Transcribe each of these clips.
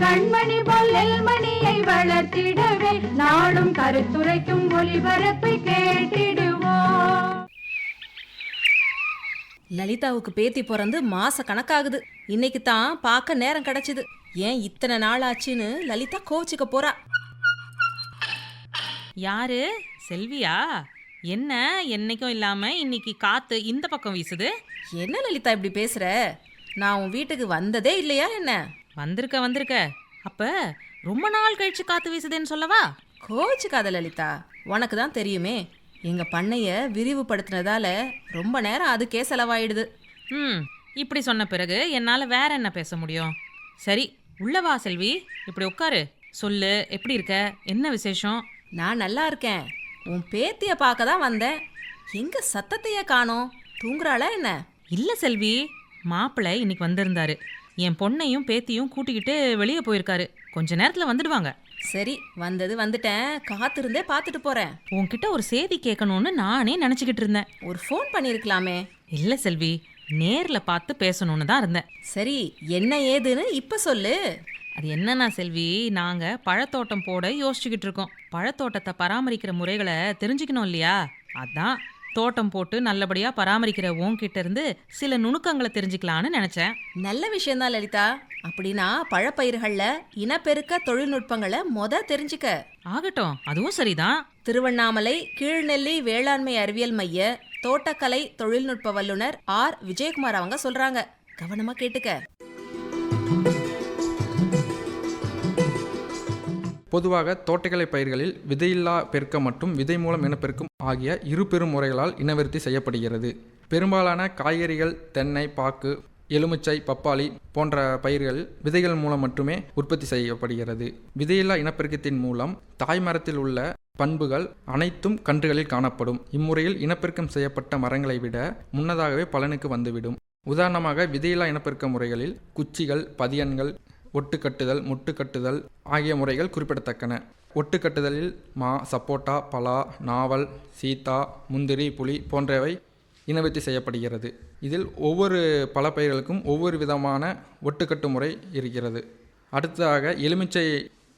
கண்மணி பொல்லல் மணியை வளர்த்திடவே நாடும் கருத்துரைக்கும் ஒளிபரப்பை கேட்டிடுவோம். லலிதாவுக்கு பேத்தி பிறந்து மாச கணக்காகுது. இன்னைக்கு தான் பார்க்க நேரம் கிடைச்சது. ஏன் இத்தனை நாள் ஆச்சுன்னு லலிதா கோச்சிக்க போறா. யாரு? செல்வியா? என்ன என்னைக்கும் இல்லாம இன்னைக்கு காத்து இந்த பக்கம் வீசுது? என்ன லலிதா இப்படி பேசுற? நான் உன் வீட்டுக்கு வந்ததே இல்லையா என்ன? வந்திருக்க வந்திருக்க. அப்ப ரொம்ப நாள் கழிச்சு காத்து வீசுதேன்னு சொல்லவா? கோச்சிக்காத லலிதா. உனக்கு தான் தெரியுமே எங்க பண்ணைய விரிவுபடுத்தினதால ரொம்ப நேரம் அதுக்கே செலவாயிடுது. ம் இப்படி சொன்ன பிறகு என்னால வேற என்ன பேச முடியும்? சரி உள்ள வா செல்வி. இப்படி உட்காரு. சொல்லு எப்படி இருக்க? என்ன விசேஷம்? நான் நல்லா இருக்கேன். உன் பேத்திய பார்க்க தான் வந்தேன். எங்க சத்தத்தையே காணோம். தூங்குறாளா என்ன? இல்ல செல்வி. மாப்பிள்ளை இன்னைக்கு வந்திருந்தாரு. என் பொண்ணையும் பேத்தியும் கூட்டிக்கிட்டு வெளியே போயிருக்காரு. கொஞ்ச நேரத்துல வந்துடுவாங்க. சரி வந்தது வந்துட்டேன். காத்திருந்தே பார்த்துட்டு போறேன். உன்கிட்ட ஒரு செய்தி கேட்கணும்னு நானே நினச்சிக்கிட்டு இருந்தேன். ஒரு ஃபோன் பண்ணியிருக்கலாமே. இல்லை செல்வி நேர்ல பார்த்து பேசணும்னு தான் இருந்தேன். சரி என்ன ஏதுன்னு இப்ப சொல்லு. அது என்னன்னா செல்வி நாங்க பழத்தோட்டம் போட யோசிச்சுக்கிட்டு இருக்கோம். பழத்தோட்டத்தை பராமரிக்கிற முறைகளை தெரிஞ்சுக்கணும் இல்லையா? அதான். தோட்டம் போட்டு நல்லபடியா பராமரிக்கிற உன்கிட்ட இருந்து சில நுணுக்கங்களை தெரிஞ்சுக்கலான்னு நினைச்சேன். நல்ல விஷயம்தான் லலிதா. அப்படின்னா பழப்பயிர்கள்ல இனப்பெருக்க தொழில்நுட்பங்களை மொத தெரிஞ்சுக்க. ஆகட்டும் அதுவும் சரிதான். திருவண்ணாமலை கீழ்நெல்லி வேளாண்மை அறிவியல் மைய தோட்டக்கலை தொழில்நுட்ப வல்லுனர் ஆர். விஜயகுமார் அவங்க சொல்றாங்க. கவனமா கேட்டுக்க. பொதுவாக தோட்டக்கலை பயிர்களில் விதையில்லா பெருக்கம் மற்றும் விதை மூலம் இனப்பெருக்கம் ஆகிய இரு பெரும் முறைகளால் இனவிருத்தி செய்யப்படுகிறது. பெரும்பாலான காய்கறிகள் தென்னை பாக்கு எலுமிச்சை பப்பாளி போன்ற பயிர்கள் விதைகள் மூலம் மட்டுமே உற்பத்தி செய்யப்படுகிறது. விதையில்லா இனப்பெருக்கத்தின் மூலம் தாய்மரத்தில் உள்ள பண்புகள் அனைத்தும் கன்றுகளில் காணப்படும். இம்முறையில் இனப்பெருக்கம் செய்யப்பட்ட மரங்களை விட முன்னதாகவே பலனுக்கு வந்துவிடும். உதாரணமாக விதையில்லா இனப்பெருக்க முறைகளில் குச்சிகள் பதியன்கள் ஒட்டுக்கட்டுதல் முட்டுக்கட்டுதல் ஆகிய முறைகள் குறிப்பிடத்தக்கன. ஒட்டுக்கட்டுதலில் மா சப்போட்டா பலா நாவல் சீதா முந்திரி புளி போன்றவை இனவிருத்தி செய்யப்படுகிறது. இதில் ஒவ்வொரு பலப்பயிர்களுக்கும் ஒவ்வொரு விதமான ஒட்டுக்கட்டு முறை இருக்கிறது. அடுத்ததாக எலுமிச்சை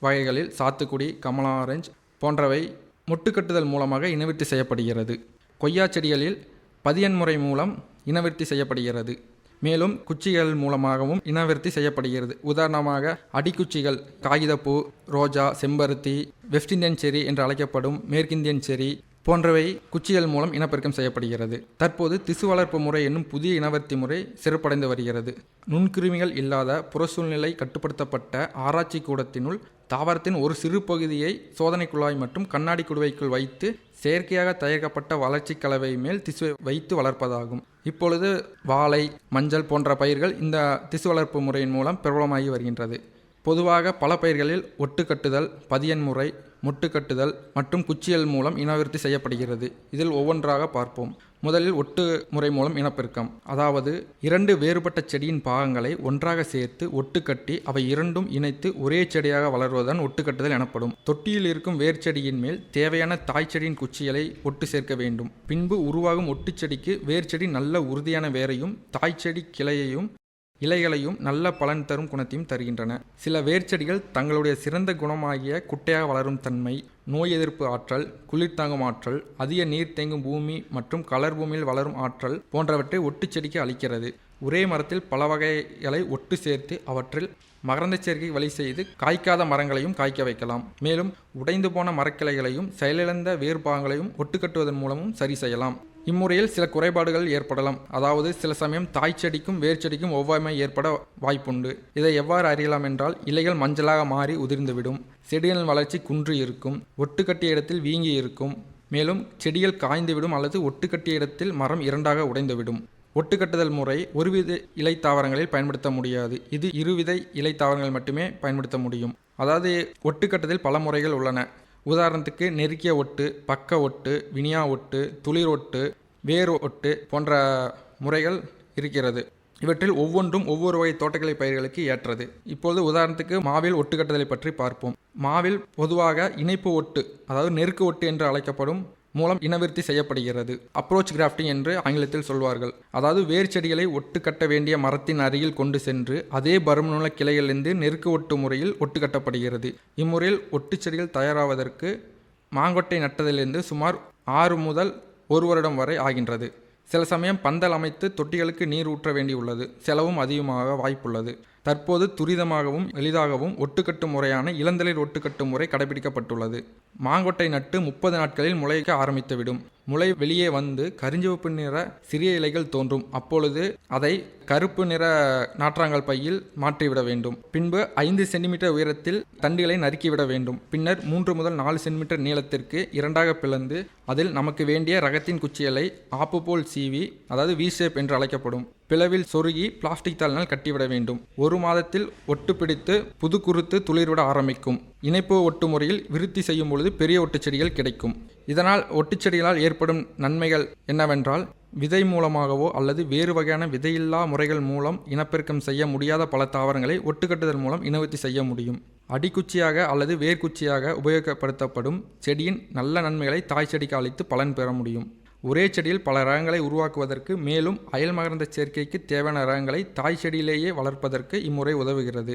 வகைகளில் சாத்துக்குடி கமலா ஆரஞ்சு போன்றவை முட்டுக்கட்டுதல் மூலமாக இனவிருத்தி செய்யப்படுகிறது. கொய்யா செடிகளில் பதியன் முறை மூலம் இனவிருத்தி செய்யப்படுகிறது. மேலும் குச்சிகள் மூலமாகவும் இனவிருத்தி செய்யப்படுகிறது. உதாரணமாக அடிக்குச்சிகள் காகிதப்பூ ரோஜா செம்பருத்தி வெஸ்ட் இந்தியன் செரி என்று அழைக்கப்படும் மேற்கிந்தியன் செரி போன்றவை குச்சிகள் மூலம் இனப்பெருக்கம் செய்யப்படுகிறது. தற்போது திசு வளர்ப்பு முறை என்னும் புதிய இனவர்த்தி முறை சிறப்படைந்து வருகிறது. நுண்கிருமிகள் இல்லாத புறசூழ்நிலை கட்டுப்படுத்தப்பட்ட ஆராய்ச்சி கூடத்தினுள் தாவரத்தின் ஒரு சிறு பகுதியை சோதனை குழாய் மற்றும் கண்ணாடி குடுவைக்குள் வைத்து செயற்கையாக தயாரிக்கப்பட்ட வளர்ச்சி கலவை மேல் திசுவை வைத்து வளர்ப்பதாகும். இப்பொழுது வாழை மஞ்சள் போன்ற பயிர்கள் இந்த திசு வளர்ப்பு முறையின் மூலம் பிரபலமாகி வருகின்றது. பொதுவாக பல பயிர்களில் ஒட்டுக்கட்டுதல் பதியன் முறை முட்டுக்கட்டுதல் மற்றும் குச்சியல் மூலம் இனவிருத்தி செய்யப்படுகிறது. இதில் ஒவ்வொன்றாக பார்ப்போம். முதலில் ஒட்டு முறை மூலம் இனப்பெருக்கம். அதாவது இரண்டு வேறுபட்ட செடியின் பாகங்களை ஒன்றாக சேர்த்து ஒட்டுக்கட்டி அவை இரண்டும் இணைத்து ஒரே செடியாக வளர்வதுதான் ஒட்டுக்கட்டுதல் எனப்படும். தொட்டியில் இருக்கும் வேர் செடியின் மேல் தேவையான தாய் செடியின் குச்சிகளை ஒட்டு சேர்க்க வேண்டும். பின்பு உருவாகும் ஒட்டுச்செடிக்கு வேர் செடி நல்ல உறுதியான வேரையும் தாய் செடி கிளையையும் இலைகளையும் நல்ல பலன் தரும் குணத்தையும் தருகின்றன. சில வேர்ச்செடிகள் தங்களுடைய சிறந்த குணமாகிய குட்டையாக வளரும் தன்மை நோய் எதிர்ப்பு ஆற்றல் குளிர் தாங்கும் ஆற்றல் அதிக நீர் தேங்கும் பூமி மற்றும் கலர் பூமியில் வளரும் ஆற்றல் போன்றவற்றை ஒட்டுச்செடிக்கு அளிக்கிறது. ஒரே மரத்தில் பல வகைகளை ஒட்டு சேர்த்து அவற்றில் மகரந்த சேர்க்கை வழி செய்து காய்க்காத மரங்களையும் காய்க்க வைக்கலாம். மேலும் உடைந்து போன மரக்கிளைகளையும் செயலிழந்த வேர்பாகங்களையும் ஒட்டுக்கட்டுவதன் மூலமும் சரி செய்யலாம். இம்முறையில் சில குறைபாடுகள் ஏற்படலாம். அதாவது சில சமயம் தாய் செடிக்கும் வேர் செடிக்கும் ஒவ்வாமை ஏற்பட வாய்ப்புண்டு. இதை எவ்வாறு அறியலாம் என்றால் இலைகள் மஞ்சளாக மாறி உதிர்ந்துவிடும். செடிகளின் வளர்ச்சி குன்று இருக்கும். ஒட்டுக்கட்டிய இடத்தில் வீங்கி இருக்கும். மேலும் செடிகள் காய்ந்துவிடும் அல்லது ஒட்டுக்கட்டிய இடத்தில் மரம் இரண்டாக உடைந்துவிடும். ஒட்டுக்கட்டுதல் முறை ஒருவித இலை தாவரங்களில் பயன்படுத்த முடியாது. இது இருவிதை இலை தாவரங்கள் மட்டுமே பயன்படுத்த முடியும். அதாவது ஒட்டுக்கட்டுதல் பல முறைகள் உள்ளன. உதாரணத்துக்கு நெருக்கிய ஒட்டு பக்க ஒட்டு வினியா ஒட்டு துளிர் ஒட்டு வேர் ஒட்டு போன்ற முறைகள் இருக்கிறது. இவற்றில் ஒவ்வொன்றும் ஒவ்வொரு வகை தோட்டக்கலை பயிர்களுக்கு ஏற்றது. இப்பொழுது உதாரணத்துக்கு மாவில் ஒட்டு கட்டுதலை பற்றி பார்ப்போம். மாவில் பொதுவாக இணைப்பு ஒட்டு அதாவது நெருக்கு ஒட்டு என்று அழைக்கப்படும் மூலம் இனவிருத்தி செய்யப்படுகிறது. அப்ரோச் கிராஃப்டிங் என்று ஆங்கிலத்தில் சொல்வார்கள். அதாவது வேர் செடிகளை ஒட்டு கட்ட வேண்டிய மரத்தின் அருகில் கொண்டு சென்று அதே பருமனுள்ள கிளைகளிலிருந்து நெருக்கு ஒட்டு முறையில் ஒட்டு கட்டப்படுகிறது. இம்முறையில் ஒட்டு செடிகள் தயாராவதற்கு மாங்கொட்டை நட்டதிலிருந்து சுமார் ஆறு முதல் ஒரு வருடம் வரை ஆகின்றது. சில சமயம் பந்தல் அமைத்து தொட்டிகளுக்கு நீர் ஊற்ற வேண்டியுள்ளது. செலவும் அதிகமாக வாய்ப்புள்ளது. தற்போது துரிதமாகவும் எளிதாகவும் ஒட்டுக்கட்டு முறையான இளந்தளிர் ஒட்டுக்கட்டு முறை கடைபிடிக்கப்பட்டுள்ளது. மாங்கொட்டை நட்டு முப்பது நாட்களில் முளைக்க ஆரம்பித்துவிடும். முளை வெளியே வந்து கரிஞ்சிவப்பு நிற சிறிய இலைகள் தோன்றும். அப்பொழுது அதை கருப்பு நிற நாற்றாங்கல் பையில் மாற்றிவிட வேண்டும். பின்பு ஐந்து சென்டிமீட்டர் உயரத்தில் தண்டுகளை நறுக்கிவிட வேண்டும். பின்னர் மூன்று முதல் நாலு சென்டிமீட்டர் நீளத்திற்கு இரண்டாக பிளந்து அதில் நமக்கு வேண்டிய ரகத்தின் குச்சியலை ஆப்பு போல் சீவி அதாவது வி ஷேப் என்று அழைக்கப்படும். பிளவில் சொருகி பிளாஸ்டிக் தாளினால் கட்டிவிட வேண்டும். ஒரு மாதத்தில் ஒட்டு பிடித்து புது குருத்து துளிர்விட ஆரம்பிக்கும். இணைப்பு ஒட்டு முறையில் விருத்தி செய்யும் பொழுது பெரிய ஒட்டுச்செடிகள் கிடைக்கும். இதனால் ஒட்டுச்செடிகளால் ஏற்படும் நன்மைகள் என்னவென்றால் விதை மூலமாகவோ அல்லது வேறு வகையான விதையில்லா முறைகள் மூலம் இனப்பெருக்கம் செய்ய முடியாத பல தாவரங்களை ஒட்டுக்கட்டுதல் மூலம் இனவத்தி செய்ய முடியும். அடிக்குச்சியாக அல்லது வேர்க்குச்சியாக உபயோகப்படுத்தப்படும் செடியின் நல்ல நன்மைகளை தாய் செடிக்கு அளித்து பலன் பெற முடியும். ஒரே செடியில் பல ரகங்களை உருவாக்குவதற்கு மேலும் அயல்மகரந்த சேர்க்கைக்கு தேவையான ரகங்களை தாய் செடியிலேயே வளர்ப்பதற்கு இம்முறை உதவுகிறது.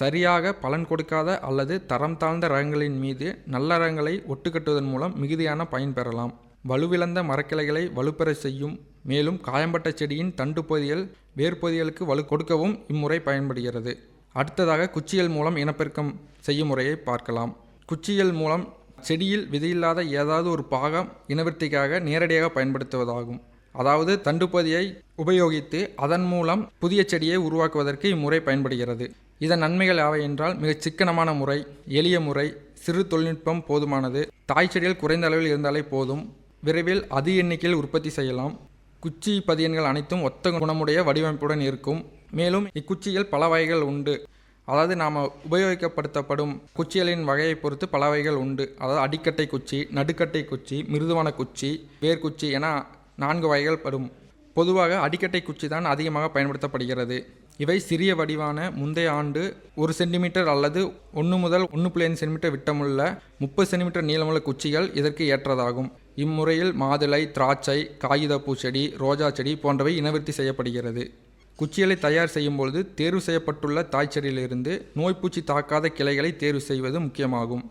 சரியாக பலன் கொடுக்காத அல்லது தரம் தாழ்ந்த ரகங்களின் மீது நல்ல ரகங்களை ஒட்டுக்கட்டுவதன் மூலம் மிகுதியான பயன் பெறலாம். வலுவிழந்த மரக்கிளைகளை வலுப்பெறச் செய்யும் மேலும் காயம்பட்ட செடியின் தண்டு பகுதிகள் வேர்பகுதிகளுக்கு வலு கொடுக்கவும் இம்முறை பயன்படுகிறது. அடுத்ததாக குச்சியல் மூலம் இனப்பெருக்கம் செய்யும் முறையை பார்க்கலாம். குச்சியல் மூலம் செடியில் விதையில்லாத ஏதாவது ஒரு பாகம் இனவிருத்திக்காக நேரடியாக பயன்படுத்துவதாகும். அதாவது தண்டுப்பதியை உபயோகித்து அதன் மூலம் புதிய செடியை உருவாக்குவதற்கு இம்முறை பயன்படுகிறது. இதன் நன்மைகள் யாவை என்றால் மிகச் சிக்கனமான முறை எளிய முறை சிறு தொழில்நுட்பம் போதுமானது தாய் செடிகள் குறைந்த அளவில் இருந்தாலே போதும் விரைவில் அதிக எண்ணிக்கையில் உற்பத்தி செய்யலாம். குச்சி பதியன்கள் அனைத்தும் ஒத்த குணமுடைய வடிவமைப்புடன் இருக்கும். மேலும் இக்குச்சியில் பல வகைகள் உண்டு. அதாவது நாம் உபயோகிக்கப்படுத்தப்படும் குச்சிகளின் வகையை பொறுத்து பல வகைகள் உண்டு. அதாவது அடிக்கட்டை குச்சி நடுக்கட்டை குச்சி மிருதுவான குச்சி வேர்க்குச்சி என நான்கு வகைகள் படும். பொதுவாக அடிக்கட்டை குச்சி தான் அதிகமாக பயன்படுத்தப்படுகிறது. இவை சிறிய வடிவான முந்தைய ஆண்டு ஒரு சென்டிமீட்டர் அல்லது ஒன்று முதல் ஒன்று புள்ளி ஐந்து சென்டிமீட்டர் விட்டமுள்ள முப்பது சென்டிமீட்டர் நீளமுள்ள குச்சிகள் இதற்கு ஏற்றதாகும். இம்முறையில் மாதுளை திராட்சை காகிதப்பூ செடி ரோஜா செடி போன்றவை இனவிருத்தி செய்யப்படுகிறது. குச்சிகளை தயார் செய்யும் பொழுது தேர்வு செய்யப்பட்டுள்ள தாய்ச்செடியிலிருந்து நோய்ப்பூச்சி தாக்காத கிளைகளை தேர்வு செய்வது முக்கியமாகும்.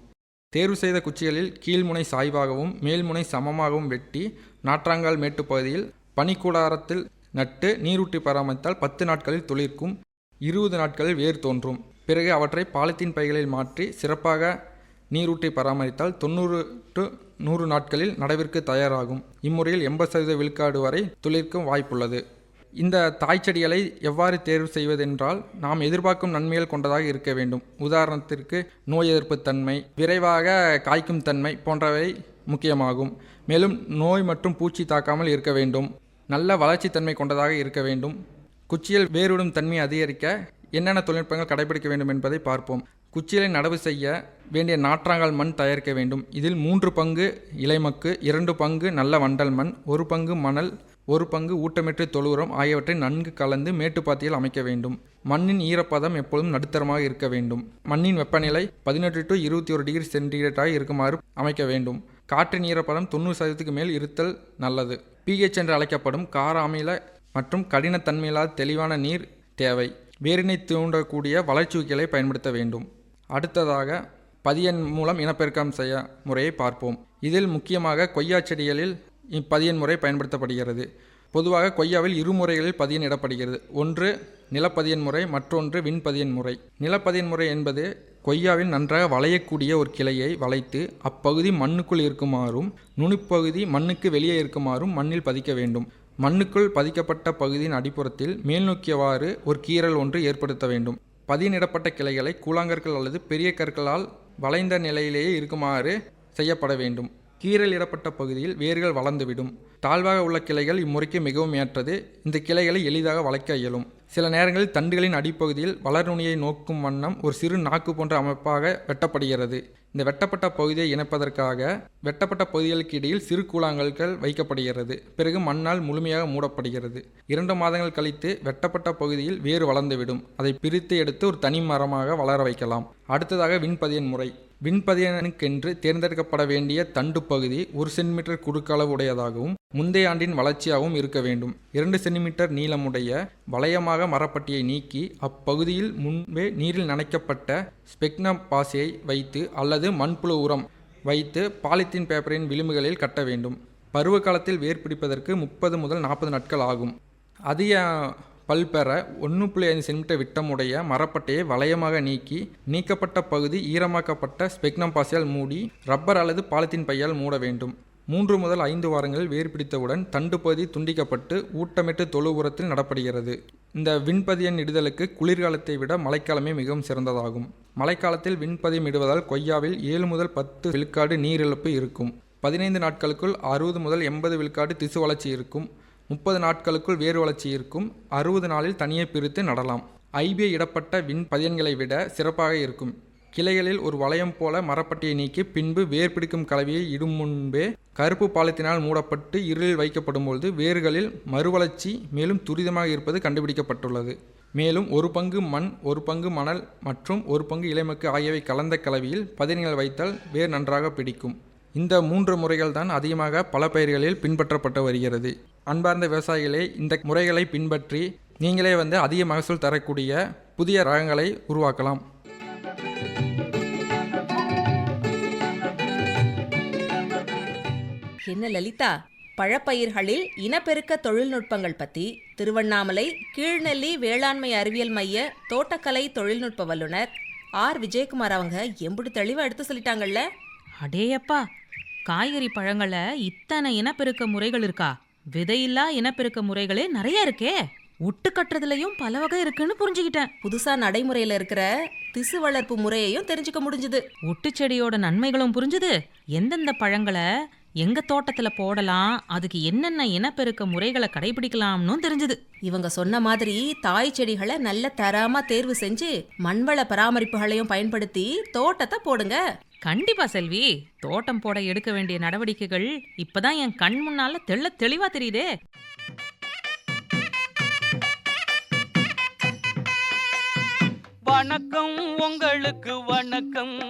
தேர்வு செய்த குச்சிகளில் கீழ்முனை சாய்வாகவும் மேல்முனை சமமாகவும் வெட்டி நாற்றாங்கால் மேட்டுப் பகுதியில் பனிக்கூடாரத்தில் நட்டு நீரூட்டி பராமரித்தால் பத்து நாட்களில் துளிர்க்கும் இருபது நாட்களில் வேர் தோன்றும். பிறகு அவற்றை பாலித்தீன் பைகளில் மாற்றி சிறப்பாக நீரூட்டி பராமரித்தால் தொண்ணூறு டு நூறு நாட்களில் நடவிற்கு தயாராகும். இம்முறையில் எண்பது சதவீத விழுக்காடு வரை துளிர்க்கும் வாய்ப்புள்ளது. இந்த தாய் செடிகளை எவ்வாறு தேர்வு செய்வதென்றால் நாம் எதிர்பார்க்கும் நன்மைகள் கொண்டதாக இருக்க வேண்டும். உதாரணத்திற்கு நோய் எதிர்ப்பு தன்மை விரைவாக காய்க்கும் தன்மை போன்றவை முக்கியமாகும். மேலும் நோய் மற்றும் பூச்சி தாக்காமல் இருக்க வேண்டும். நல்ல வளர்ச்சித்தன்மை கொண்டதாக இருக்க வேண்டும். குச்சியில் வேறுவிடும் தன்மை அதிகரிக்க என்னென்ன தொழில்நுட்பங்கள் கடைபிடிக்க வேண்டும் என்பதை பார்ப்போம். குச்சிகளை நடவு செய்ய வேண்டிய நாற்றாங்கால் மண் தயாரிக்க வேண்டும். இதில் மூன்று பங்கு இலைமக்கு இரண்டு பங்கு நல்ல வண்டல் மண் ஒரு பங்கு மணல் ஒரு பங்கு ஊட்டமேற்று தொழுவுரம் ஆகியவற்றை நன்கு கலந்து மேட்டுப்பாத்தியில் அமைக்க வேண்டும். மண்ணின் ஈரப்பதம் எப்பொழுதும் நடுத்தரமாக இருக்க வேண்டும். மண்ணின் வெப்பநிலை பதினெட்டு டு இருபத்தி ஒரு டிகிரி சென்டிகிரேட்டாக இருக்குமாறு அமைக்க வேண்டும். காற்றின் ஈரப்பதம் தொண்ணூறு சதவீதத்துக்கு மேல் இருத்தல் நல்லது. பிஹெச் என்று அழைக்கப்படும் கார அமில மற்றும் கடினத்தன்மையில்லாத தெளிவான நீர் தேவை. வேரினை தூண்டக்கூடிய வளர்ச்சிகளை பயன்படுத்த வேண்டும். அடுத்ததாக பதியன் மூலம் இனப்பெருக்கம் செய்ய முறையை பார்ப்போம். இதில் முக்கியமாக கொய்யா செடிகளில் இப்பதியன் முறை பயன்படுத்தப்படுகிறது. பொதுவாக கொய்யாவில் இரு முறைகளில் பதியன் இடப்படுகிறது. ஒன்று நிலப்பதியன் முறை மற்றொன்று விண்பதியன் முறை. நிலப்பதியன் முறை என்பது கொய்யாவில் நன்றாக வளையக்கூடிய ஒரு கிளையை வளைத்து அப்பகுதி மண்ணுக்குள் இருக்குமாறும் நுனிப்பகுதி மண்ணுக்கு வெளியே இருக்குமாறும் மண்ணில் பதிக்க வேண்டும். மண்ணுக்குள் பதிக்கப்பட்ட பகுதியின் அடிப்புறத்தில் மேல்நோக்கியவாறு ஒரு கீறல் ஒன்று ஏற்படுத்த வேண்டும். பதியனிடப்பட்ட கிளைகளை கூழாங்கற்கள் அல்லது பெரிய கற்களால் வளைந்த நிலையிலேயே இருக்குமாறு செய்யப்பட வேண்டும். கீறலிடப்பட்ட பகுதியில் வேர்கள் வளர்ந்துவிடும். தாழ்வாக உள்ள கிளைகள் இம்முறைக்கு மிகவும் ஏற்றது. இந்த கிளைகளை எளிதாக வளைக்க இயலும். சில நேரங்களில் தண்டுகளின் அடிப்பகுதியில் வளர்நுனியை நோக்கும் வண்ணம் ஒரு சிறு நாக்கு போன்ற அமைப்பாக வெட்டப்படுகிறது. இந்த வெட்டப்பட்ட பகுதியை இணைப்பதற்காக வெட்டப்பட்ட பகுதிகளுக்கு இடையில் சிறு கூழாங்கல்கள் வைக்கப்படுகிறது. பிறகு மண்ணால் முழுமையாக மூடப்படுகிறது. இரண்டு மாதங்கள் கழித்து வெட்டப்பட்ட பகுதியில் வேறு வளர்ந்துவிடும். அதை பிரித்து எடுத்து ஒரு தனி மரமாக வளர வைக்கலாம். அடுத்ததாக விண்பதியன் முறை. விண்பதியனுக்கென்று தேர்ந்தெடுக்கப்பட வேண்டிய தண்டு பகுதி ஒரு சென்டிமீட்டர் குறுக்களவு உடையதாகவும் முந்தைய ஆண்டின் வளர்ச்சியாகவும் இருக்க வேண்டும். இரண்டு சென்டிமீட்டர் நீளமுடைய வளையமாக மரப்பட்டியை நீக்கி அப்பகுதியில் முன்பே நீரில் நனைக்கப்பட்ட ஸ்பெக்னம் பாசியை வைத்து அல்லது மண்புழு உரம் வைத்து பாலித்தீன் பேப்பரின் விளிம்புகளில் கட்ட வேண்டும். பருவ காலத்தில் வேர் பிடிப்பதற்கு முப்பது முதல் நாற்பது நாட்கள் ஆகும். அதிக பல் பெற ஒன்று புள்ளி ஐந்து சென்டிமீட்டர் விட்டமுடைய மரப்பட்டையை வளையமாக நீக்கி நீக்கப்பட்ட பகுதி ஈரமாக்கப்பட்ட ஸ்பெக்னம் பாசியால் மூடி ரப்பர் அல்லது பாலித்தீன் பையால் மூட வேண்டும். மூன்று முதல் ஐந்து வாரங்களில் வேர் பிடித்தவுடன் தண்டு பகுதி துண்டிக்கப்பட்டு ஊட்டமிட்டு தொழு உரத்தில் நடப்படுகிறது. இந்த விண்பதியன் இடுதலுக்கு குளிர்காலத்தை விட மழைக்காலமே மிகவும் சிறந்ததாகும். மழைக்காலத்தில் விண்பதியம் இடுவதால் கொய்யாவில் ஏழு முதல் பத்து விழுக்காடு நீரிழப்பு இருக்கும். பதினைந்து நாட்களுக்குள் அறுபது முதல் எண்பது விழுக்காடு திசு வளர்ச்சி இருக்கும். முப்பது நாட்களுக்குள் வேறு வளர்ச்சி இருக்கும். அறுபது நாளில் தனியே பிரித்து நடலாம். ஐபிஐ இடப்பட்ட விண் பதியன்களை விட சிறப்பாக இருக்கும். கிளைகளில் ஒரு வளையம் போல மரப்பட்டியை நீக்கி பின்பு வேர் பிடிக்கும் கலவையை இடும் முன்பே கருப்பு பாலத்தினால் மூடப்பட்டு இருளில் வைக்கப்படும் பொழுது வேர்களில் மறுவளர்ச்சி மேலும் துரிதமாக இருப்பது கண்டுபிடிக்கப்பட்டுள்ளது. மேலும் ஒரு பங்கு மண் ஒரு பங்கு மணல் மற்றும் ஒரு பங்கு இலைமக்கு ஆகியவை கலந்த கலவையில் பதியன்கள் வைத்தால் வேர் நன்றாக பிடிக்கும். இந்த மூன்று முறைகள் தான் அதிகமாக பல பயிர்களில் பின்பற்றப்பட்டு வருகிறது. அன்பார்ந்த விவசாயிகளே இந்த முறைகளை பின்பற்றி நீங்களே வந்து அதிக மகசூல் தரக்கூடிய புதிய ரகங்களை உருவாக்கலாம். என்ன லலிதா? பழப்பயிர்களில் இனப்பெருக்க தொழில்நுட்பங்கள் பற்றி திருவண்ணாமலை கீழ்நெல்லி வேளாண்மை அறிவியல் மைய தோட்டக்கலை தொழில்நுட்ப வல்லுனர் ஆர். விஜயகுமார் அவங்க எம்புடு தெளிவாக எடுத்து சொல்லிட்டாங்கல்ல? அடேயப்பா காய்கறி பழங்கள இத்தனை இனப்பெருக்க முறைகள் இருக்கா? விதையில்லா இனப்பெருக்க முறைகளே நிறைய இருக்கே. ஒட்டு கட்டுறதுலயும் பல வகை இருக்குன்னு புரிஞ்சுக்கிட்டேன். புதுசா நடைமுறையில இருக்கிற திசு வளர்ப்பு முறையையும் தெரிஞ்சுக்க முடிஞ்சுது. ஒட்டு செடியோட நன்மைகளும் புரிஞ்சுது. எந்தெந்த பழங்களை எங்க தோட்டத்துல போடலாம் அதுக்கு என்னென்ன இனப்பெருக்க முறைகளை கடைபிடிக்கலாம்னு தெரிஞ்சுது. இவங்க சொன்ன மாதிரி தாய் செடிகளை நல்ல தரமா தேர்வு செஞ்சு மண்வள பராமரிப்புகளையும் பயன்படுத்தி தோட்டத்தை போடுங்க. கண்டிப்பா செல்வி. தோட்டம் போட எடுக்க வேண்டிய நடவடிக்கைகள் இப்பதான் என் கண் முன்னால தெள்ள தெளிவா தெரியுதே. வணக்கம் உங்களுக்கு வணக்கம்.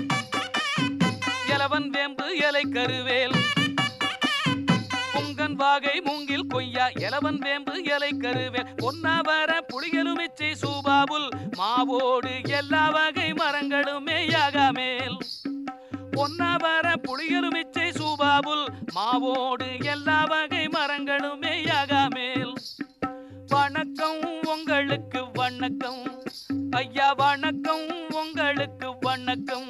இலவன் வேம்பு இலை கருவேல். பொங்கன் வாகை மூங்கில் கொய்யா இலவன் வேம்பு இலை கருவேல். பொன்னாவர புளியலுமிச்சை சூபாபுல் மாவோடு எல்லா வகை மரங்களுமே யாகாமேல். பொன்னாவர புளியலுமிச்சை சூபாபுல் மாவோடு எல்லா வகை மரங்களுமே யாகாமேல். வணக்கம் உங்களுக்கு வணக்கம். ஐயா வணக்கம் உங்களுக்கு வணக்கம்.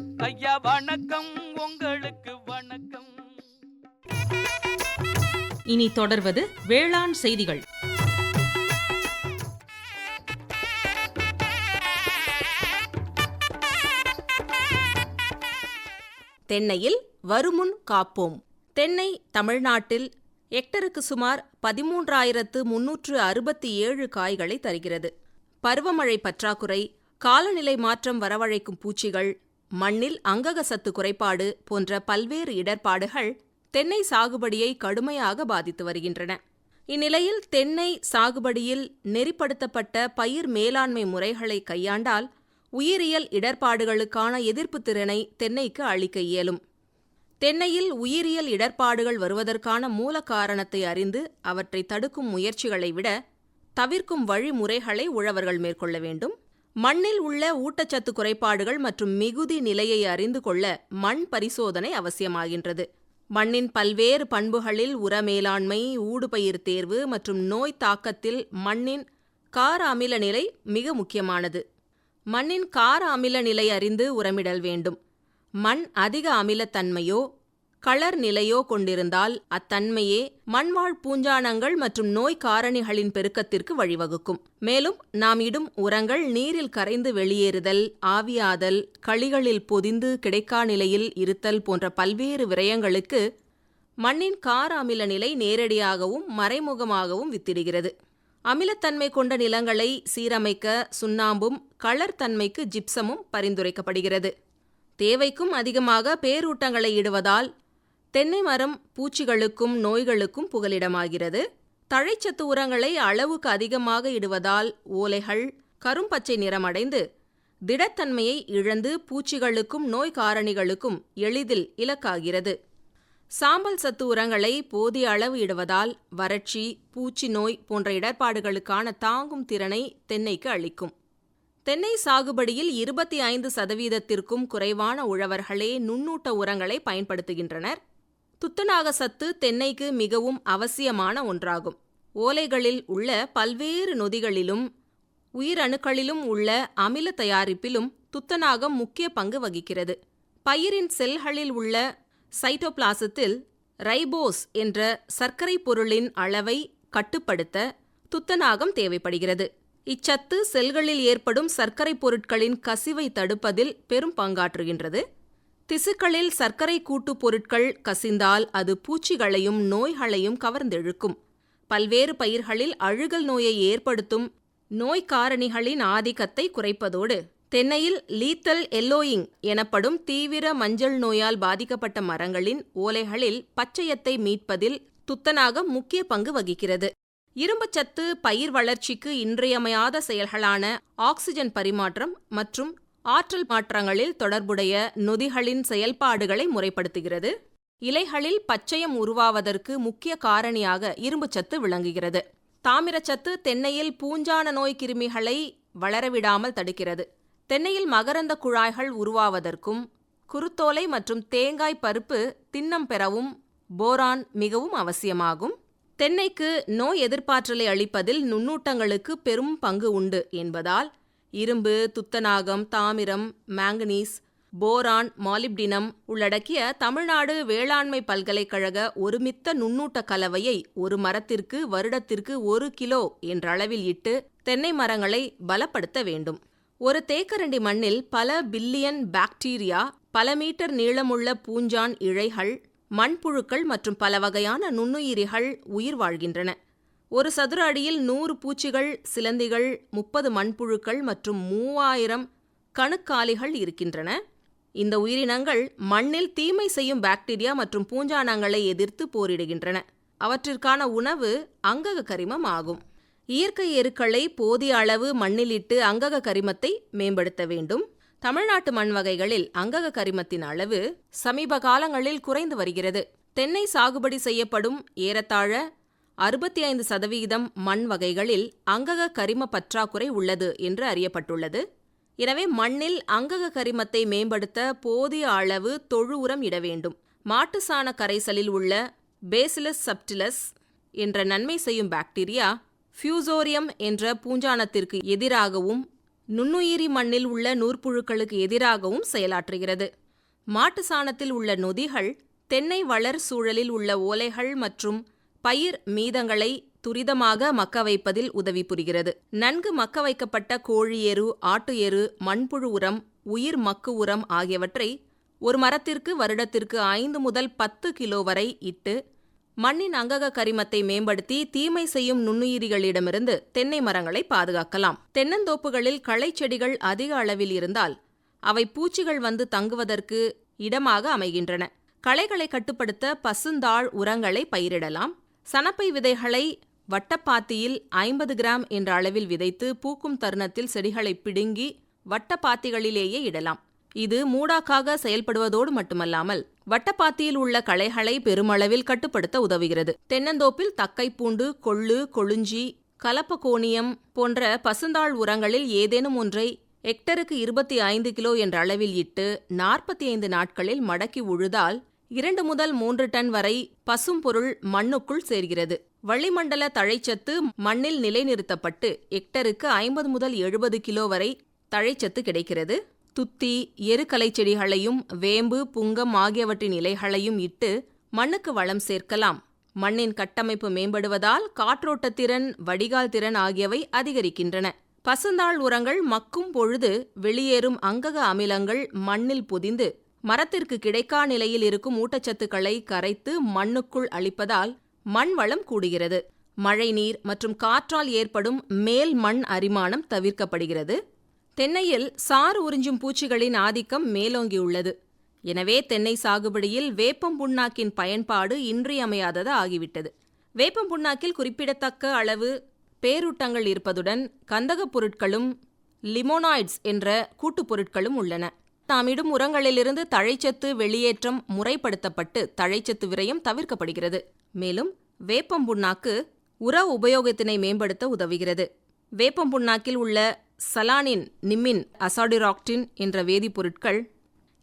ஐயா வணக்கம். உங்களுக்கு வணக்கம். இனி தொடர்வது வேளாண் செய்திகள். தென்னையில் வருமுன் காப்போம். தென்னை தமிழ்நாட்டில் ஹெக்டருக்கு சுமார் பதிமூன்றாயிரத்து முன்னூற்று அறுபத்தி ஏழு காய்களை தருகிறது. பருவமழை பற்றாக்குறை காலநிலை மாற்றம் வரவழைக்கும் பூச்சிகள் மண்ணில் அங்கக சத்து குறைபாடு போன்ற பல்வேறு இடர்பாடுகள் தென்னை சாகுபடியை கடுமையாக பாதித்து வருகின்றன. இந்நிலையில் தென்னை சாகுபடியில் நெறிப்படுத்தப்பட்ட பயிர் மேலாண்மை முறைகளை கையாண்டால் உயிரியல் இடர்பாடுகளுக்கான எதிர்ப்புத் திறனை தென்னைக்கு அளிக்க இயலும். தென்னையில் உயிரியல் இடர்பாடுகள் வருவதற்கான மூல காரணத்தை அறிந்து அவற்றை தடுக்கும் முயற்சிகளை விட தவிர்க்கும் வழிமுறைகளை உழவர்கள் மேற்கொள்ள வேண்டும். மண்ணில் உள்ள ஊட்டச்சத்து குறைபாடுகள் மற்றும் மிகுதி நிலையை அறிந்து கொள்ள மண் பரிசோதனை அவசியமாகின்றது. மண்ணின் பல்வேறு பண்புகளில் உர மேலாண்மை ஊடுபயிர் தேர்வு மற்றும் நோய் தாக்கத்தில் மண்ணின் கார அமில நிலை மிக முக்கியமானது. மண்ணின் கார அமில நிலை அறிந்து உரமிடல் வேண்டும். மண் அதிக அமிலத்தன்மையோ களர் நிலையோ கொண்டிருந்தால் அத்தன்மையே மண்வாழ் பூஞ்சானங்கள் மற்றும் நோய் காரணிகளின் பெருக்கத்திற்கு வழிவகுக்கும். மேலும் நாம் இடும் உரங்கள் நீரில் கரைந்து வெளியேறுதல் ஆவியாதல் களிகளில் பொதிந்து கிடைக்கா நிலையில் இருத்தல் போன்ற பல்வேறு விரயங்களுக்கு மண்ணின் கார அமில நிலை நேரடியாகவும் மறைமுகமாகவும் வித்திடுகிறது. அமிலத்தன்மை கொண்ட நிலங்களை சீரமைக்க சுண்ணாம்பும் களர்தன்மைக்கு ஜிப்சமும் பரிந்துரைக்கப்படுகிறது. தேவைக்கும் அதிகமாக பேரூட்டங்களை இடுவதால் தென்னை மரம் பூச்சிகளுக்கும் நோய்களுக்கும் புகலிடமாகிறது. தழைச்சத்து உரங்களை அளவுக்கு அதிகமாக இடுவதால் ஓலைகள் கரும்பச்சை நிறமடைந்து திடத்தன்மையை இழந்து பூச்சிகளுக்கும் நோய் காரணிகளுக்கும் எளிதில் இலக்காகிறது. சாம்பல் சத்து உரங்களை போதிய அளவு இடுவதால் வறட்சி பூச்சி நோய் போன்ற இடர்பாடுகளுக்கான தாங்கும் திறனை தென்னைக்கு அளிக்கும். தென்னை சாகுபடியில் இருபத்தி ஐந்து சதவீதத்திற்கும் குறைவான உழவர்களே நுண்ணூட்ட உரங்களை பயன்படுத்துகின்றனர். துத்தநாக சத்து தென்னைக்கு மிகவும் அவசியமான ஒன்றாகும். ஓலைகளில் உள்ள பல்வேறு நொதிகளிலும் உயிரணுக்களிலும் உள்ள அமில தயாரிப்பிலும் துத்தநாகம் முக்கிய பங்கு வகிக்கிறது. பயிரின் செல்களில் உள்ள சைட்டோபிளாசத்தில் ரைபோஸ் என்ற சர்க்கரை பொருளின் அளவை கட்டுப்படுத்த துத்தநாகம் தேவைப்படுகிறது. இச்சத்து செல்களில் ஏற்படும் சர்க்கரை பொருட்களின் கசிவை தடுப்பதில் பெரும் பங்காற்றுகின்றது. திசுக்களில் சர்க்கரை கூட்டுப் பொருட்கள் கசிந்தால் அது பூச்சிகளையும் நோய்களையும் கவர்ந்தெழுக்கும். பல்வேறு பயிர்களில் அழுகல் நோயை ஏற்படுத்தும் நோய் காரணிகளின் ஆதிக்கத்தை குறைப்பதோடு தென்னையில் லீத்தல் எல்லோயிங் எனப்படும் தீவிர மஞ்சள் நோயால் பாதிக்கப்பட்ட மரங்களின் ஓலைகளில் பச்சையத்தை மீட்பதில் துத்தநாகம் முக்கிய பங்கு வகிக்கிறது. இரும்புச்சத்து பயிர் வளர்ச்சிக்கு இன்றியமையாத செயல்களான ஆக்சிஜன் பரிமாற்றம் மற்றும் ஆற்றல் மாற்றங்களில் தொடர்புடைய நொதிகளின் செயல்பாடுகளை முறைப்படுத்துகிறது. இலைகளில் பச்சையம் உருவாவதற்கு முக்கிய காரணியாக இரும்புச்சத்து விளங்குகிறது. தாமிரச்சத்து தென்னையில் பூஞ்சான நோய் கிருமிகளை வளரவிடாமல் தடுக்கிறது. தென்னையில் மகரந்த குழாய்கள் உருவாவதற்கும் குருத்தோலை மற்றும் தேங்காய் பருப்பு தின்னம் பெறவும் போரான் மிகவும் அவசியமாகும். தென்னைக்கு நோய் எதிர்ப்பாற்றலை அளிப்பதில் நுண்ணூட்டங்களுக்கு பெரும் பங்கு உண்டு என்பதால் இரும்பு துத்தநாகம் தாமிரம் மாங்கனீஸ் போரான் மாலிப்டினம் உள்ளடக்கிய தமிழ்நாடு வேளாண்மை பல்கலைக்கழக ஒருமித்த நுண்ணூட்ட கலவையை ஒரு மரத்திற்கு வருடத்திற்கு ஒரு கிலோ என்ற அளவில் இட்டு தென்னை மரங்களை பலப்படுத்த வேண்டும். ஒரு தேக்கரண்டி மண்ணில் பல பில்லியன் பாக்டீரியா பல மீட்டர் நீளமுள்ள பூஞ்சான் இழைகள் மண்புழுக்கள் மற்றும் பல வகையான நுண்ணுயிரிகள் உயிர் வாழ்கின்றன. ஒரு சதுர அடியில் நூறு பூச்சிகள் சிலந்திகள் முப்பது மண்புழுக்கள் மற்றும் மூவாயிரம் கணுக்காலிகள் இருக்கின்றன. இந்த உயிரினங்கள் மண்ணில் தீமை செய்யும் பாக்டீரியா மற்றும் பூஞ்சானங்களை எதிர்த்து போரிடுகின்றன. அவற்றிற்கான உணவு அங்கக கரிமம் ஆகும். இயற்கை எருக்களை போதிய அளவு மண்ணிலிட்டு அங்கக கரிமத்தை மேம்படுத்த வேண்டும். தமிழ்நாட்டு மண் வகைகளில் அங்கக கரிமத்தின் அளவு சமீப காலங்களில் குறைந்து வருகிறது. தென்னை சாகுபடி செய்யப்படும் ஏறத்தாழ அறுபத்தி ஐந்து சதவீதம் மண் வகைகளில் அங்கக கரிம பற்றாக்குறை உள்ளது என்று அறியப்பட்டுள்ளது. எனவே மண்ணில் அங்கக கரிமத்தை மேம்படுத்த போதிய அளவு தொழு உரம் இட வேண்டும். மாட்டு சாண கரைசலில் உள்ள பேசிலஸ் சப்டிலஸ் என்ற நன்மை செய்யும் பாக்டீரியா ஃபியூசோரியம் என்ற பூஞ்சானத்திற்கு எதிராகவும் நுண்ணுயிரி மண்ணில் உள்ள நூற்புழுக்களுக்கு எதிராகவும் செயலாற்றுகிறது. மாட்டு சாணத்தில் உள்ள நொதிகள் தென்னை வளர் சூழலில் உள்ள ஓலைகள் மற்றும் பயிர் மீதங்களை துரிதமாக மக்க வைப்பதில் உதவி புரிகிறது. நன்கு மக்க வைக்கப்பட்ட கோழி எரு ஆட்டு எரு மண்புழு உரம் உயிர் மக்கு உரம் ஆகியவற்றை ஒரு மரத்திற்கு வருடத்திற்கு ஐந்து முதல் பத்து கிலோ வரை இட்டு மண்ணின் அங்கக கரிமத்தை மேம்படுத்தி தீமை செய்யும் நுண்ணுயிரிகளிடமிருந்து தென்னை மரங்களை பாதுகாக்கலாம். தென்னந்தோப்புகளில் களைச்செடிகள் அதிக அளவில் இருந்தால் அவை பூச்சிகள் வந்து தங்குவதற்கு இடமாக அமைகின்றன. களைகளை கட்டுப்படுத்த பசுந்தாள் உரங்களை பயிரிடலாம். சணப்பை விதைகளை வட்டப்பாத்தியில் ஐம்பது கிராம் என்ற அளவில் விதைத்து பூக்கும் தருணத்தில் செடிகளை பிடுங்கி வட்டப்பாத்திகளிலேயே இடலாம். இது மூடாக்காக செயல்படுவதோடு மட்டுமல்லாமல் வட்டப்பாத்தியில் உள்ள களைகளை பெருமளவில் கட்டுப்படுத்த உதவுகிறது. தென்னந்தோப்பில் தக்கைப்பூண்டு கொள்ளு கொழுஞ்சி கலப்பகோணியம் போன்ற பசுந்தாள் உரங்களில் ஏதேனும் ஒன்றை ஹெக்டருக்கு இருபத்தி ஐந்து கிலோ என்ற அளவில் இட்டு நாற்பத்தி ஐந்து நாட்களில் மடக்கி உழுதால் இரண்டு முதல் மூன்று டன் வரை பசும் பொருள் மண்ணுக்குள் சேர்கிறது. வளிமண்டல தழைச்சத்து மண்ணில் நிலைநிறுத்தப்பட்டு ஹெக்டருக்கு ஐம்பது முதல் எழுபது கிலோ வரை தழைச்சத்து கிடைக்கிறது. துத்தி எருக்கலை செடிகளையும் வேம்பு புங்கம் ஆகியவற்றின் இலைகளையும் இட்டு மண்ணுக்கு வளம் சேர்க்கலாம். மண்ணின் கட்டமைப்பு மேம்படுவதால் காற்றோட்டத்திறன் வடிகால் திறன் ஆகியவை அதிகரிக்கின்றன. பசுந்தாள் உரங்கள் மக்கும் பொழுது வெளியேறும் அங்கக அமிலங்கள் மண்ணில் பொதிந்து மரத்திற்கு கிடைக்கா நிலையில் இருக்கும் ஊட்டச்சத்துக்களை கரைத்து மண்ணுக்குள் அளிப்பதால் மண் வளம் கூடுகிறது. மழைநீர் மற்றும் காற்றால் ஏற்படும் மேல் மண் அரிமானம் தவிர்க்கப்படுகிறது. தென்னையில் சாறு உறிஞ்சும் பூச்சிகளின் ஆதிக்கம் மேலோங்கியுள்ளது. எனவே தென்னை சாகுபடியில் வேப்பம் புண்ணாக்கின் பயன்பாடு இன்றியமையாதது ஆகிவிட்டது. வேப்பம் புண்ணாக்கில் குறிப்பிடத்தக்க அளவு பேரூட்டங்கள் இருப்பதுடன் கந்தகப் பொருட்களும் லிமோனாய்ட்ஸ் என்ற கூட்டுப் பொருட்களும் உள்ளன. தாமிடும் உரங்களிலிருந்து தழைச்சத்து வெளியேற்றம் முறைப்படுத்தப்பட்டு தழைச்சத்து விரயம் தவிர்க்கப்படுகிறது. மேலும் வேப்பம் புண்ணாக்கு உர உபயோகத்தினை மேம்படுத்த உதவுகிறது. வேப்பம் புண்ணாக்கில் உள்ள சலானின் நிம்மின் அசாடிராக்டின் என்ற வேதிப்பொருட்கள்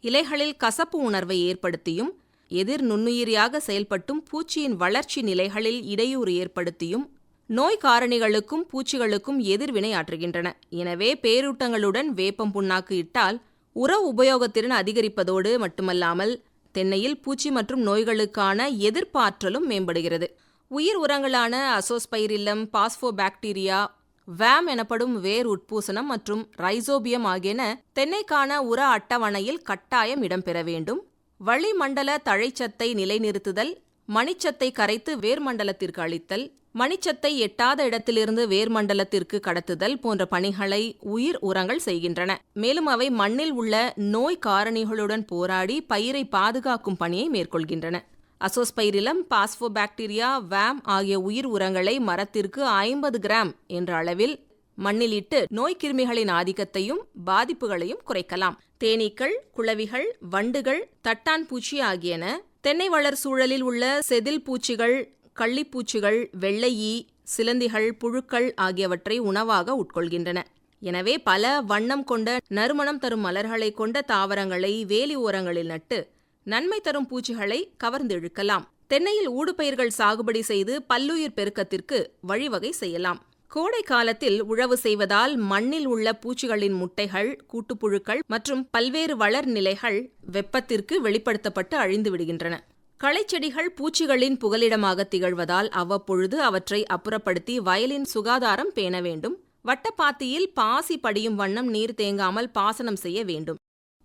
இலைகளில் கசப்பு உணர்வை ஏற்படுத்தியும் எதிர் நுண்ணுயிரியாக செயல்பட்டும் பூச்சியின் வளர்ச்சி நிலைகளில் இடையூறு ஏற்படுத்தியும் நோய் காரணிகளுக்கும் பூச்சிகளுக்கும் எதிர்வினை ஆற்றுகின்றன. எனவே பேரூட்டங்களுடன் வேப்பம் புண்ணாக்கு இட்டால் உர உபயோகத்திறன் அதிகரிப்பதோடு மட்டுமல்லாமல் தென்னையில் பூச்சி மற்றும் நோய்களுக்கான எதிர்ப்பாற்றலும் மேம்படுகிறது. உயிர் உரங்களான அசோஸ்பைரில்லம் பாஸ்போபாக்டீரியா வேம் எனப்படும் வேர் உட்பூசணம் மற்றும் ரைசோபியம் ஆகியன தென்னைக்கான உர அட்டவணையில் கட்டாயம் இடம்பெற வேண்டும். வளிமண்டல தழைச்சத்தை நிலைநிறுத்துதல் மணிச்சத்தை கரைத்து வேர்மண்டலத்திற்கு அளித்தல் மணிச்சத்தை எட்டாத இடத்திலிருந்து வேர்மண்டலத்திற்கு கடத்துதல் போன்ற பணிகளை உயிர் உரங்கள் செய்கின்றன. மேலும் அவை மண்ணில் உள்ள நோய் காரணிகளுடன் போராடி பயிரை பாதுகாக்கும் பணியை மேற்கொள்கின்றன. அசோஸ்பைரிலம் பாஸ்போபாக்டீரியா வேம் ஆகிய உயிர் உரங்களை மரத்திற்கு ஐம்பது கிராம் என்ற அளவில் மண்ணிலிட்டு நோய்க்கிருமிகளின் ஆதிக்கத்தையும் பாதிப்புகளையும் குறைக்கலாம். தேனீக்கள் குளவிகள் வண்டுகள் தட்டான் பூச்சி ஆகியன தென்னை வளர் சூழலில் உள்ள செதில் பூச்சிகள் கள்ளிப்பூச்சிகள் வெள்ளை ஈ சிலந்திகள் புழுக்கள் ஆகியவற்றை உணவாக உட்கொள்கின்றன. எனவே பல வண்ணம் கொண்ட நறுமணம் தரும் மலர்களை கொண்ட தாவரங்களை வேலி ஓரங்களில் நட்டு நன்மை தரும் பூச்சிகளை கவர்ந்திழுக்கலாம். தென்னையில் ஊடுபயிர்கள் சாகுபடி செய்து பல்லுயிர் பெருக்கத்திற்கு வழிவகை செய்யலாம். கோடை காலத்தில் உழவு செய்வதால் மண்ணில் உள்ள பூச்சிகளின் முட்டைகள் கூட்டுப்புழுக்கள் மற்றும் பல்வேறு வளர்நிலைகள் வெப்பத்திற்கு வெளிப்படுத்தப்பட்டு அழிந்து விடுகின்றன களைச்செடிகள் பூச்சிகளின் புகலிடமாக திகழ்வதால் அவ்வப்பொழுது அவற்றை அப்புறப்படுத்தி வயலின் சுகாதாரம் பேண வேண்டும். வட்டப்பாத்தியில் பாசி படியும் வண்ணம் நீர் தேங்காமல் பாசனம் செய்ய வேண்டும்.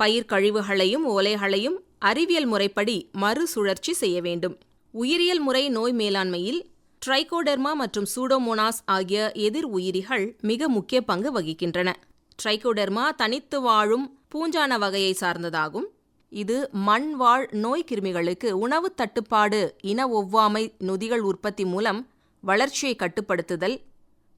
பயிர் கழிவுகளையும் ஓலைகளையும் அறிவியல் முறைப்படி மறுசுழற்சி செய்ய வேண்டும். உயிரியல் முறை நோய் மேலாண்மையில் ட்ரைகோடெர்மா மற்றும் சூடோமோனாஸ் ஆகிய எதிர் உயிரிகள் மிக முக்கிய பங்கு வகிக்கின்றன. ட்ரைகோடெர்மா தனித்து வாழும் பூஞ்சான வகையை சார்ந்ததாகும். இது மண் வாழ் நோய் கிருமிகளுக்கு உணவு தட்டுப்பாடு இன ஒவ்வாமை நொதிகள் உற்பத்தி மூலம் வளர்ச்சியை கட்டுப்படுத்துதல்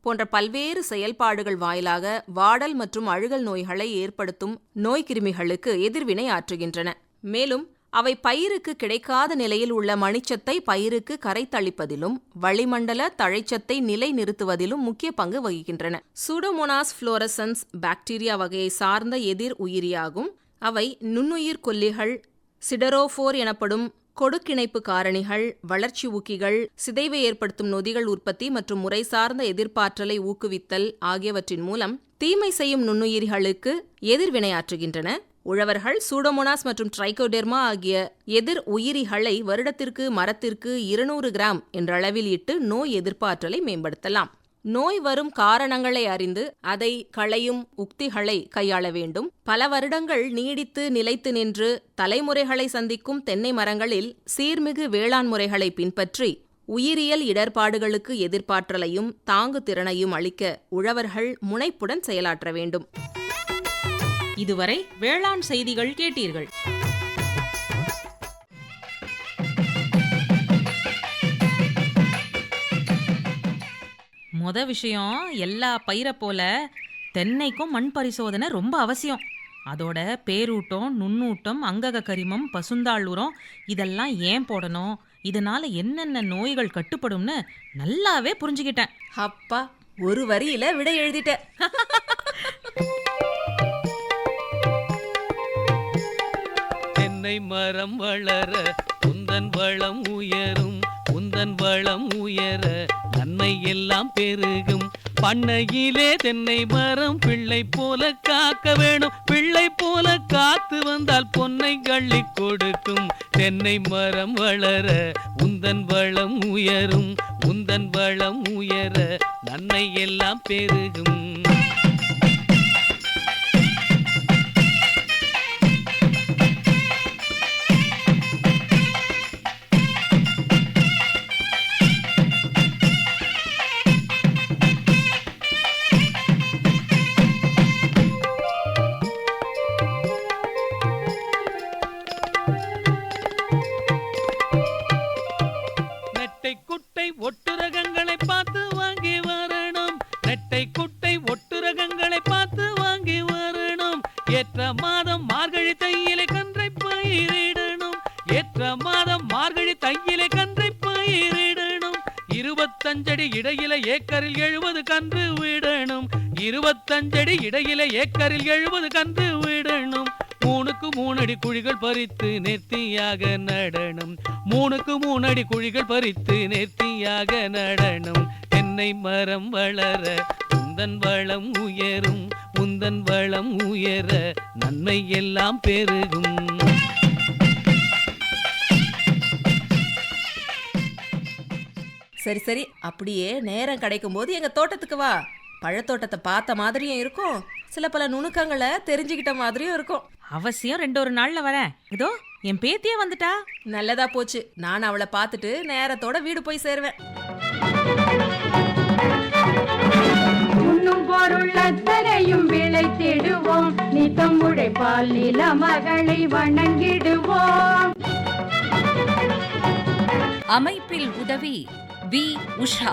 போன்ற பல்வேறு செயல்பாடுகள் வாயிலாக வாடல் மற்றும் அழுகல் நோய்களை ஏற்படுத்தும் நோய்க்கிருமிகளுக்கு எதிர்வினை ஆற்றுகின்றன. மேலும் அவை பயிருக்கு கிடைக்காத நிலையில் உள்ள மணிச்சத்தை பயிருக்கு கரைத்தளிப்பதிலும் வளிமண்டல தழைச்சத்தை நிலைநிறுத்துவதிலும் முக்கிய பங்கு வகிக்கின்றன. சூடோமோனாஸ் ஃப்ளோரசன்ஸ் பாக்டீரியா வகையை சார்ந்த எதிர் உயிரியாகும். அவை நுண்ணுயிர் கொல்லிகள் சிடரோஃபோர் எனப்படும் கொடுக்கிணைப்பு காரணிகள் வளர்ச்சி ஊக்கிகள் சிதைவை ஏற்படுத்தும் நொதிகள் உற்பத்தி மற்றும் முறை சார்ந்த எதிர்ப்பாற்றலை ஊக்குவித்தல் ஆகியவற்றின் மூலம் தீமை செய்யும் நுண்ணுயிரிகளுக்கு எதிர்வினையாற்றுகின்றன உழவர்கள் சூடோமோனாஸ் மற்றும் ட்ரைகோடெர்மா ஆகிய எதிர் உயிரிகளை வருடத்திற்கு மரத்திற்கு இருநூறு கிராம் என்ற அளவில் இட்டு நோய் எதிர்ப்பாற்றலை மேம்படுத்தலாம். நோய் வரும் காரணங்களை அறிந்து அதை களையும் உக்திகளை கையாள வேண்டும். பல வருடங்கள் நீடித்து நிலைத்து நின்று தலைமுறைகளை சந்திக்கும் தென்னை மரங்களில் சீர்மிகு வேளாண் முறைகளை பின்பற்றி உயிரியல் இடர்பாடுகளுக்கு எதிர்ப்பாற்றலையும் தாங்கு திறனையும் அளிக்க உழவர்கள் முனைப்புடன் செயலாற்ற வேண்டும். இதுவரை வேளாண் செய்திகள் கேட்டீர்கள். மொத விஷயம் எல்லா பயிரை போல தென்னைக்கும் மண் பரிசோதனை ரொம்ப அவசியம். அதோட பேரூட்டம் நுண்ணூட்டம் அங்கக கரிமம் பசுந்தாள் உரம் இதெல்லாம் ஏன் போடணும்? இதனால என்னென்ன நோய்கள் கட்டுப்படும்னு நல்லாவே புரிஞ்சுக்கிட்டேன். அப்பா ஒரு வரியில விடை எழுதிட்ட தென்னை மரம் வளர உந்தன் வளம் உயரும். உந்தன் வளம் உயர நன்மை எல்லாம் பெருகும். பண்ணையிலே தென்னை மரம் பிள்ளை போல காக்க வேணும். பிள்ளை போல காத்து வந்தால் பொன்னை கள்ளி கொடுக்கும். தென்னை மரம் வளர உந்தன் வளம் உயரும். உந்தன் வளம் உயர நன்மை எல்லாம் பெருகும். நேர்த்தியாக நடனம் மூணுக்கு மூணடி குழிகள் பறித்து நேர்த்தியாக நடனம் தென்னை மரம் வளர உந்தன் வளம் உயரும் உந்தன் வளம் உயர நன்மை எல்லாம் பெருகும். சரி சரி அப்படியே நேரம் கிடைக்கும் போது எங்க தோட்டத்துக்கு வா. பழத்தோட்டத்தை பார்த்த மாதிரியும் இருக்கும். சில பல நுணுக்கங்களை தெரிஞ்சுக்கிட்ட மாதிரியும் இருக்கும். அவசியம் ரெண்டு ஒரு நாள்ல வரேன். இதோ என் பேத்தியே வந்துட்டா? நல்லதா போச்சு. நான் அவளை பார்த்துட்டு நேரத்தோட வீடு போய் சேருவேன். உண்ணும் பொருள் அத்தனையும் விளைத்திடுவோம் நித்தம் உழைப்பால் நில மகளை வணங்கிடுவோம். அமைப்பில் உதவி வி. உஷா.